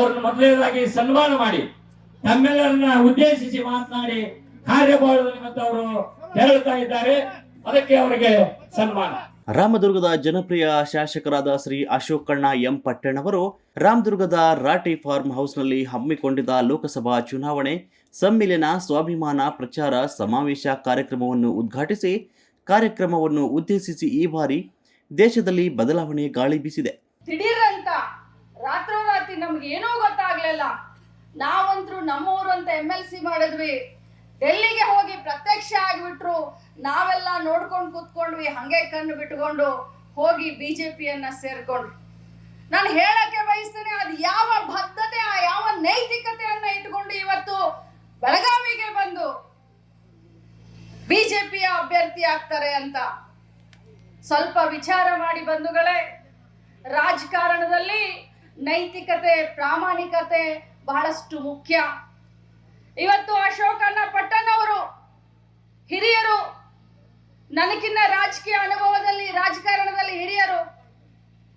ಅವ್ರನ್ನ ಮೊದಲನೇದಾಗಿ ಸನ್ಮಾನ ಮಾಡಿ ತಮ್ಮೆಲ್ಲರನ್ನ ಉದ್ದೇಶಿಸಿ ಮಾತನಾಡಿ ಅವರು ತೆರಳುತ್ತಾ ಇದ್ದಾರೆ. ಅದಕ್ಕೆ ಅವರಿಗೆ ಸನ್ಮಾನ. ರಾಮದುರ್ಗದ ಜನಪ್ರಿಯ ಶಾಸಕರಾದ ಶ್ರೀ ಅಶೋಕಣ್ಣ ಎಂ ಪಟ್ಟಣ್ಣವರು ರಾಮದುರ್ಗದ ರಾಟಿ ಫಾರ್ಮ್ ಹೌಸ್ನಲ್ಲಿ ಹಮ್ಮಿಕೊಂಡಿದ್ದ ಲೋಕಸಭಾ ಚುನಾವಣೆ ಸಮ್ಮಿಲನ ಸ್ವಾಭಿಮಾನ ಪ್ರಚಾರ ಸಮಾವೇಶ ಕಾರ್ಯಕ್ರಮವನ್ನು ಉದ್ಘಾಟಿಸಿ ಕಾರ್ಯಕ್ರಮವನ್ನು ಉದ್ದೇಶಿಸಿ ಈ ಬಾರಿ ದೇಶದಲ್ಲಿ ಬದಲಾವಣೆ ಗಾಳಿ ಬೀಸಿದೆ. ನಮ್ಗೆ ಏನೂ ಗೊತ್ತಾಗ್ಲಿಲ್ಲ. ನಾವಂತ್ರು ನಮ್ಮೂರು ಅಂತ ಎಂ ಎಲ್ ಸಿ ಮಾಡಿದ್ವಿ. ಡೆಲ್ಲಿಗೆ ಹೋಗಿ ಪ್ರತ್ಯಕ್ಷ ಆಗಿಬಿಟ್ರು. ನಾವೆಲ್ಲ ನೋಡ್ಕೊಂಡು ಕುತ್ಕೊಂಡ್ವಿ, ಹಂಗೆ ಕಣ್ಣು ಬಿಟ್ಕೊಂಡು ಹೋಗಿ ಬಿಜೆಪಿಯನ್ನ ಸೇರ್ಕೊಂಡ್ರು. ನಾನು ಹೇಳಕ್ಕೆ ಬಯಸ್ತೇನೆ, ಅದು ಯಾವ ಬದ್ಧತೆ, ಆ ಯಾವ ನೈತಿಕತೆಯನ್ನ ಇಟ್ಕೊಂಡು ಇವತ್ತು ಬೆಳಗಾವಿಗೆ ಬಂದು ಬಿಜೆಪಿಯ ಅಭ್ಯರ್ಥಿ ಆಗ್ತಾರೆ ಅಂತ ಸ್ವಲ್ಪ ವಿಚಾರ ಮಾಡಿ ಬಂಧುಗಳೇ. ನೈತಿಕತೆ, ಪ್ರಾಮಾಣಿಕತೆ ಬಹಳಷ್ಟು ಮುಖ್ಯ. ಇವತ್ತು ಅಶೋಕಣ್ಣ ಪಟ್ಟಣವರು, ಹಿರಿಯರು, ನನಗಿನ್ನ ರಾಜಕೀಯ ಅನುಭವದಲ್ಲಿ, ರಾಜಕಾರಣದಲ್ಲಿ ಹಿರಿಯರು,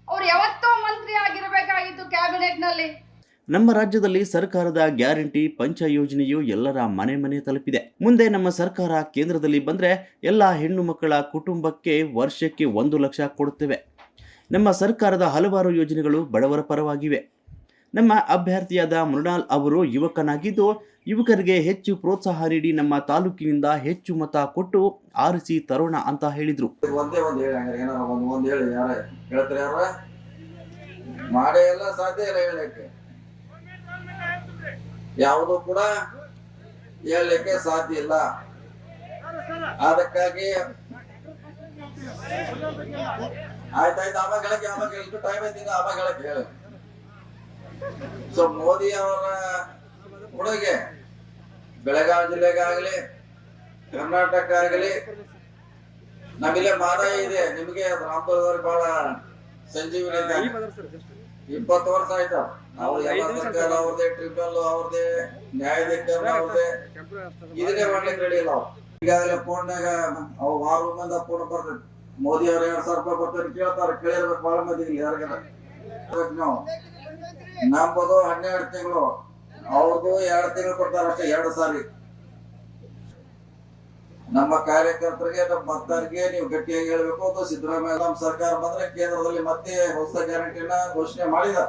ಅವರು ಯಾವತ್ತೋ ಮಂತ್ರಿ ಆಗಿರಬೇಕಾಗಿತ್ತು ಕ್ಯಾಬಿನೆಟ್ನಲ್ಲಿ. ನಮ್ಮ ರಾಜ್ಯದಲ್ಲಿ ಸರ್ಕಾರದ ಗ್ಯಾರಂಟಿ ಪಂಚ ಯೋಜನೆಯು ಎಲ್ಲರ ಮನೆ ಮನೆ ತಲುಪಿದೆ. ಮುಂದೆ ನಮ್ಮ ಸರ್ಕಾರ ಕೇಂದ್ರದಲ್ಲಿ ಬಂದರೆ ಎಲ್ಲ ಹೆಣ್ಣು ಮಕ್ಕಳ ಕುಟುಂಬಕ್ಕೆ ವರ್ಷಕ್ಕೆ ಒಂದು ಲಕ್ಷ ಕೊಡುತ್ತೇವೆ. ನಮ್ಮ ಸರ್ಕಾರದ ಹಲವಾರು ಯೋಜನೆಗಳು ಬಡವರ ಪರವಾಗಿವೆ. ನಮ್ಮ ಅಭ್ಯರ್ಥಿಯಾದ ಮೃಣಾಲ್ ಅವರು ಯುವಕನಾಗಿದ್ದು, ಯುವಕರಿಗೆ ಹೆಚ್ಚು ಪ್ರೋತ್ಸಾಹ ನೀಡಿ ನಮ್ಮ ತಾಲೂಕಿನಿಂದ ಹೆಚ್ಚು ಮತ ಕೊಟ್ಟು ಆರಿಸಿ ತರೋಣ ಅಂತ ಹೇಳಿದರು. ಒಂದೇ ಒಂದು ಹೇಳಿ ಹಂಗಾರೆ ಏನಾರ ಒಂದು ಒಂದು ಹೇಳಿ ಯಾರ ಹೇಳ್ತಾರೆ ಯಾರ? ಮಾಡೇ ಎಲ್ಲ ಸಾಧ್ಯ ಇಲ್ಲ ಹೇಳಕ್ಕೆ ಯಾವುದು ಕೂಡ ಹೇಳಲಿಕ್ಕೆ ಸಾಧ್ಯ ಇಲ್ಲ. ಅದಕ್ಕಾಗಿ ಆಯ್ತಾಯ್ತು ಆವಾಗ ಹೇಳಕ್ಕೆ ಆವಾಗ ಎಷ್ಟು ಟೈಮ್ ಐತಿ ಆವಾಗ ಹೇಳಕ್ಕೆ ಹೇಳ ಸೊ ಮೋದಿ ಅವರ ಕೊಡುಗೆ ಬೆಳಗಾವಿ ಜಿಲ್ಲೆಗಾಗಲಿ ಕರ್ನಾಟಕ ಆಗಲಿ ನಮಗೆ ಮಾದಾಯ ಇದೆ. ನಿಮಗೆ ರಾಮದುರ್ಗದವ್ರಿಗೆ ಬಹಳ ಸಂಜೀವಿನಿ ಇಪ್ಪತ್ತು ವರ್ಷ ಆಯ್ತು. ಅವ್ರ ಎಲ್ಲ ಸರ್ಕಾರ ಅವ್ರದೇ ಟ್ರಿಬ್ಯುನಲ್ ಅವ್ರದೇ ನ್ಯಾಯಾಧೀಕರಣ ಅವ್ರದೇ ಇದನ್ನೇ ಮಾಡ್ಲಿಕ್ಕೆ ರೆಡಿ ಇಲ್ಲ ಅವ್ರು. ಈಗಾಗಲೇ ಫೋನ್ನಾಗ ಅವ್ರು ವಾರ ಮಂದ ಫೋನ್ ಬರ್ತೈತಿ ಮೋದಿ ಅವ್ರ ಎರಡ್ ಸಾವಿರ ರೂಪಾಯಿ ಬರ್ತಾರೆ ಕೇಳ್ತಾರ, ಕೇಳಿರ್ಬೇಕು ಬಹಳ ಮಂದಿ ಯಾರಿಗಾರ ನಾವು ಹನ್ನೆರಡು ತಿಂಗಳು. ಅವ್ರದ್ದು ಎರಡು ತಿಂಗಳು ಕೊಡ್ತಾರ ಅಷ್ಟೇ, ಎರಡು ಸಾರಿ. ನಮ್ಮ ಕಾರ್ಯಕರ್ತರಿಗೆ ನಮ್ಮ ಭಕ್ತರಿಗೆ ನೀವು ಗಟ್ಟಿಯಾಗಿ ಹೇಳ್ಬೇಕು ಅದು ಸಿದ್ದರಾಮಯ್ಯ ಸರ್ಕಾರ ಬಂದ್ರೆ ಕೇಂದ್ರದಲ್ಲಿ ಮತ್ತೆ ಹೊಸ ಗ್ಯಾರಂಟಿನ ಘೋಷಣೆ ಮಾಡಿದ